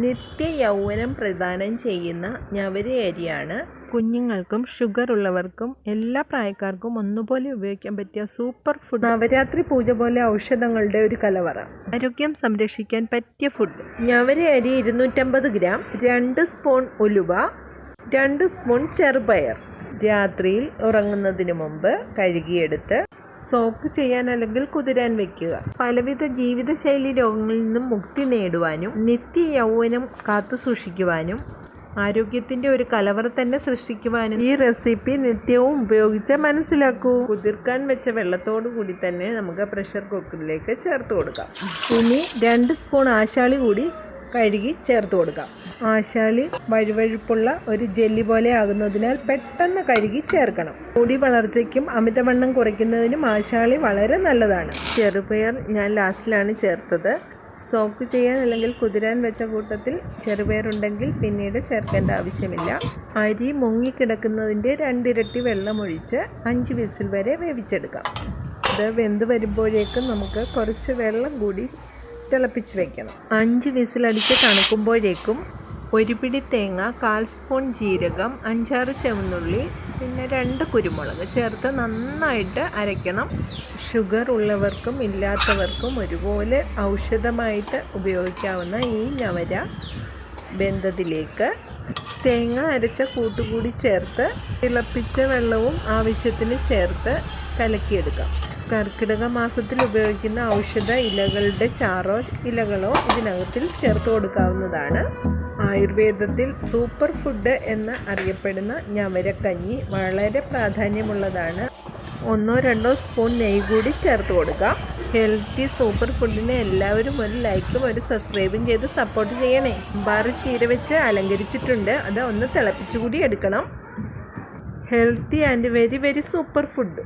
നിത്യ യൗവനം പ്രദാനം ചെയ്യുന്ന ഞവര അരിയാണ് കുഞ്ഞുങ്ങൾക്കും ഷുഗർ ഉള്ളവർക്കും എല്ലാ പ്രായക്കാർക്കും ഒന്നുപോലെ ഉപയോഗിക്കാൻ പറ്റിയ സൂപ്പർ ഫുഡ്. നവരാത്രി പൂജ പോലെ ഔഷധങ്ങളുടെ ഒരു കലവറ. ആരോഗ്യം സംരക്ഷിക്കാൻ പറ്റിയ ഫുഡ്. ഞവര അരി ഇരുന്നൂറ്റമ്പത് ഗ്രാം രണ്ട് സ്പൂൺ ഉലുവ രണ്ട് സ്പൂൺ ചെറുപയർ. രാത്രിയിൽ ഉറങ്ങുന്നതിന് മുമ്പ് കഴുകിയെടുത്ത് സോക്ക് ചെയ്യാൻ അല്ലെങ്കിൽ കുതിരാൻ വെക്കുക. പലവിധ ജീവിതശൈലി രോഗങ്ങളിൽ നിന്നും മുക്തി നേടുവാനും നിത്യ യൗവനം കാത്തു സൂക്ഷിക്കുവാനും ആരോഗ്യത്തിന്റെ ഒരു കലവറ തന്നെ സൃഷ്ടിക്കുവാനും ഈ റെസിപ്പി നിത്യവും ഉപയോഗിച്ച് മനസ്സിലാക്കൂ. കുതിർക്കാൻ വെച്ച വെള്ളത്തോടു കൂടി തന്നെ നമുക്ക് പ്രഷർ കുക്കറിലേക്ക് ചേർത്ത് കൊടുക്കാം. ഇനി രണ്ട് സ്പൂൺ ആശാളി കൂടി കഴുകി ചേർത്ത് കൊടുക്കാം. ആശാളി വഴുവഴുപ്പുള്ള ഒരു ജെല്ലി പോലെ ആകുന്നതിനാൽ പെട്ടെന്ന് കഴുകി ചേർക്കണം. മുടി വളർച്ചയ്ക്കും അമിതവണ്ണം കുറയ്ക്കുന്നതിനും ആശാളി വളരെ നല്ലതാണ്. ചെറുപയർ ഞാൻ ലാസ്റ്റിലാണ് ചേർത്തത്. സോക്ക് ചെയ്യാൻ അല്ലെങ്കിൽ കുതിരാൻ വെച്ച കൂട്ടത്തിൽ ചെറുപയർ ഉണ്ടെങ്കിൽ പിന്നീട് ചേർക്കേണ്ട ആവശ്യമില്ല. അരി മുങ്ങിക്കിടക്കുന്നതിന്റെ രണ്ടിരട്ടി വെള്ളമൊഴിച്ച് അഞ്ച് വിസിൽ വരെ വേവിച്ചെടുക്കാം. ഇത് വെന്ത് വരുമ്പോഴേക്കും നമുക്ക് കുറച്ച് വെള്ളം കൂടി തിളപ്പിച്ച് വെക്കണം. അഞ്ച് വിസിലടിച്ച് തണുക്കുമ്പോഴേക്കും ഒരു പിടി തേങ്ങ കാൽ സ്പൂൺ ജീരകം അഞ്ചാറ് ചുവന്നുള്ളി പിന്നെ രണ്ട് കുരുമുളക് ചേർത്ത് നന്നായിട്ട് അരയ്ക്കണം. ഷുഗർ ഉള്ളവർക്കും ഇല്ലാത്തവർക്കും ഒരുപോലെ ഔഷധമായിട്ട് ഉപയോഗിക്കാവുന്ന ഈ ഞവര ബന്ധത്തിലേക്ക് തേങ്ങ അരച്ച കൂട്ടുകൂടി ചേർത്ത് തിളപ്പിച്ച വെള്ളവും ആവശ്യത്തിന് ചേർത്ത് കലക്കിയെടുക്കാം. കർക്കിടക മാസത്തിൽ ഉപയോഗിക്കുന്ന ഔഷധ ഇലകളുടെ ചാറോ ഇലകളോ ഇതിനകത്തിൽ ചേർത്ത് കൊടുക്കാവുന്നതാണ്. ആയുർവേദത്തിൽ സൂപ്പർ ഫുഡ് എന്ന് അറിയപ്പെടുന്ന ഞവരക്കഞ്ഞി വളരെ പ്രാധാന്യമുള്ളതാണ്. ഒന്നോ രണ്ടോ സ്പൂൺ നെയ്യ് കൂടി ചേർത്ത് കൊടുക്കാം ഹെൽത്തി സൂപ്പർ ഫുഡിനെ എല്ലാവരും ഒരു ലൈക്കും ഒരു സബ്സ്ക്രൈബും ചെയ്ത് സപ്പോർട്ട് ചെയ്യണേ. ബാറ് ചീര വെച്ച് അലങ്കരിച്ചിട്ടുണ്ട്. അത് ഒന്ന് തിളപ്പിച്ചുകൂടി എടുക്കണം. Healthy and very very super food.